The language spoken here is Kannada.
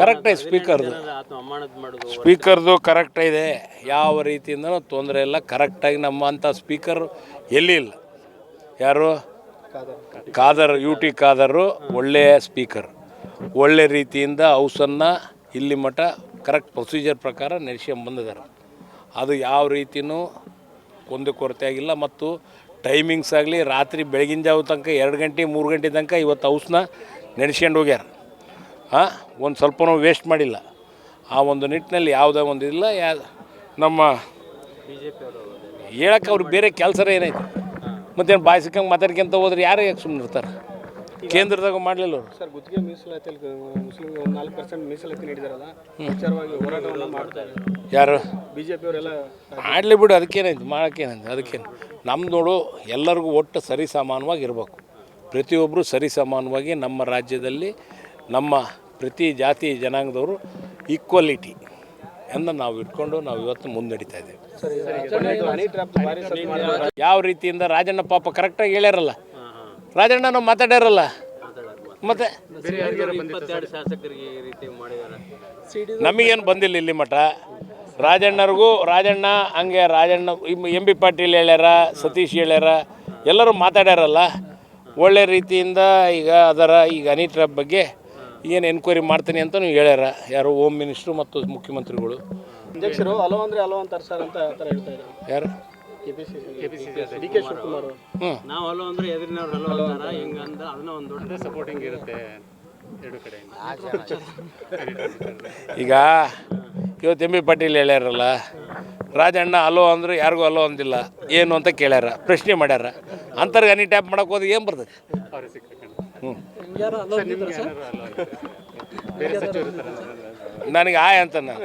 ಕರೆಕ್ಟ್ ಸ್ಪೀಕರ್ದು ಸ್ಪೀಕರ್ದು ಕರೆಕ್ಟ್ ಇದೆ. ಯಾವ ರೀತಿಯಿಂದ ತೊಂದರೆ ಇಲ್ಲ. ಕರೆಕ್ಟಾಗಿ ನಮ್ಮ ಅಂಥ ಸ್ಪೀಕರ್ ಎಲ್ಲಿ ಇಲ್ಲ. ಯಾರು? ಖಾದರ್. ಯು ಟಿ ಖಾದರು ಒಳ್ಳೆಯ ಸ್ಪೀಕರ್ ಒಳ್ಳೆ ರೀತಿಯಿಂದ ಹೌಸನ್ನು ಇಲ್ಲಿ ಮಠ ಕರೆಕ್ಟ್ ಪ್ರೊಸೀಜರ್ ಪ್ರಕಾರ ನಡೆಸ್ಕೊಂಬಂದಿದ್ದಾರೆ ಅದು ಯಾವ ರೀತಿಯೂ ಒಂದು ಕೊರತೆ ಆಗಿಲ್ಲ. ಮತ್ತು ಟೈಮಿಂಗ್ಸ್ ಆಗಲಿ ರಾತ್ರಿ ಬೆಳಗಿನ ಜಾವ ತನಕ ಎರಡು ಗಂಟೆ ಮೂರು ಗಂಟೆ ತನಕ ಇವತ್ತು ಹೌಸ್ನ ನೆನೆಸ್ಕೊಂಡು ಹೋಗ್ಯಾರ. ಒಂದು ಸ್ವಲ್ಪನೂ ವೇಸ್ಟ್ ಮಾಡಿಲ್ಲ. ಆ ಒಂದು ನಿಟ್ಟಿನಲ್ಲಿ ಯಾವುದೇ ಒಂದು ಇಲ್ಲ. ಯಾ ನಮ್ಮ ಹೇಳಕ್ಕೆ ಅವ್ರಿಗೆ ಬೇರೆ ಕೆಲಸ ಏನೈತೆ ಮತ್ತೇನು ಬಾಯಿ ಸಿಕ್ಕಂಗೆ ಮಾತಾಡ್ಕೊಂತ ಹೋದ್ರೆ ಯಾರು ಯಾಕೆ ಸುಮ್ಮನೆ ಇರ್ತಾರೆ? ಕೇಂದ್ರದಾಗ ಮಾಡಲಿಲ್ಲ ಅವರು. ಸರ್ ಗುತ್ತಿಗೆ ಮೀಸಲಾತಿ ಮುಸ್ಲಿಂ ನಾಲ್ಕು ಪರ್ಸೆಂಟ್ ಮೀಸಲಾತಿ ನೀಡಿದಾರಲ್ಲ ವಿಚಾರವಾಗಿ ಹೋರಾಟವನ್ನು ಮಾಡ್ತಾರೆ ಯಾರು? ಬಿ ಜೆ ಪಿಯವರೆಲ್ಲ ಮಾಡಲಿ ಬಿಡು ಅದಕ್ಕೇನೈತೆ ಮಾಡೋಕ್ಕೇನೈತೆ ಅದಕ್ಕೇನು? ನಮ್ಮ ನೋಡು ಎಲ್ಲರಿಗೂ ಒಟ್ಟು ಸರಿ ಸಮಾನವಾಗಿ ಇರಬೇಕು ಪ್ರತಿಯೊಬ್ಬರು ಸರಿ ಸಮಾನವಾಗಿ ನಮ್ಮ ರಾಜ್ಯದಲ್ಲಿ ನಮ್ಮ ಪ್ರತಿ ಜಾತಿ ಜನಾಂಗದವರು ಈಕ್ವಾಲಿಟಿ ಎಂದು ನಾವು ಇಟ್ಕೊಂಡು ನಾವು ಇವತ್ತು ಮುನ್ನಡೀತಾ ಇದ್ದೇವೆ. ಯಾವ ರೀತಿಯಿಂದ ರಾಜಣ್ಣ ಪಾಪ ಕರೆಕ್ಟಾಗಿ ಹೇಳ್ಯಾರಲ್ಲ? ರಾಜಣ್ಣ ನಾವು ಮಾತಾಡ್ಯಾರಲ್ಲ? ಮತ್ತೆ? ನಮಗೇನು ಬಂದಿಲ್ಲ ಇಲ್ಲಿ ಮಠ. ರಾಜಣ್ಣರಿಗೂ ರಾಜಣ್ಣ, ಹಂಗೆ ರಾಜಣ್ಣ ಎಂ ಬಿ ಪಾಟೀಲ್ ಹೇಳ್ಯಾರ, ಸತೀಶ್ ಹೇಳ್ಯಾರ, ಎಲ್ಲರೂ ಮಾತಾಡ್ಯಾರಲ್ಲ. ಒಳ್ಳೆ ರೀತಿಯಿಂದ ಈಗ ಅದರ ಈಗ ಅನಿಟ್ರ ಬಗ್ಗೆ ಏನು ಎನ್ಕ್ವೈರಿ ಮಾಡ್ತೀನಿ ಅಂತ ನೀವು ಹೇಳ್ಯಾರ. ಯಾರು ಹೋಮ್ ಮಿನಿಸ್ಟ್ರು ಮತ್ತು ಮುಖ್ಯಮಂತ್ರಿಗಳು. ಅಧ್ಯಕ್ಷರು ಹಲೋ ಅಂದ್ರೆ ಹಲೋ ಅಂತಾರೆ ಸರ್ ಅಂತ ಆ ಥರ ಹೇಳ್ತಾ ಇದ್ದಾರೆ. ಯಾರು? ಕೆಪಿಸಿಸಿ ಡಿ ಕೆ ಶಿವಕುಮಾರ್ ಹ್ಞೂ ನಾವು ಹಲೋ ಅಂದ್ರೆ ಎದುರಿನವ್ರು ಹಲೋ ಅಂತಾರ. ಹಿಂಗಂದ್ರೆ ಅದನ್ನ ಒಂದು ದೊಡ್ಡ ಸಪೋರ್ಟಿಂಗ್ ಇರುತ್ತೆ ಎರಡು ಕಡೆಯಿಂದ. ಈಗ ಇವತ್ತು ಎಂ ಬಿ ಪಾಟೀಲ್ ಹೇಳ್ಯಾರಲ್ಲ ರಾಜಣ್ಣ ಅಲೋ ಅಂದ್ರೆ ಯಾರಿಗೂ ಅಲೋ ಅಂದಿಲ್ಲ. ಏನು ಅಂತ ಕೇಳ್ಯಾರ ಪ್ರಶ್ನೆ ಮಾಡ್ಯಾರ. ಅಂತರ್ಗ ಅನಿ ಟ್ಯಾಪ್ ಮಾಡಕ್ಕೆ ಹೋದ್ರೆ ಏನು ಬರ್ತದೆ? ನನಗೆ ಆಯ್ ಅಂತ ನಾನು.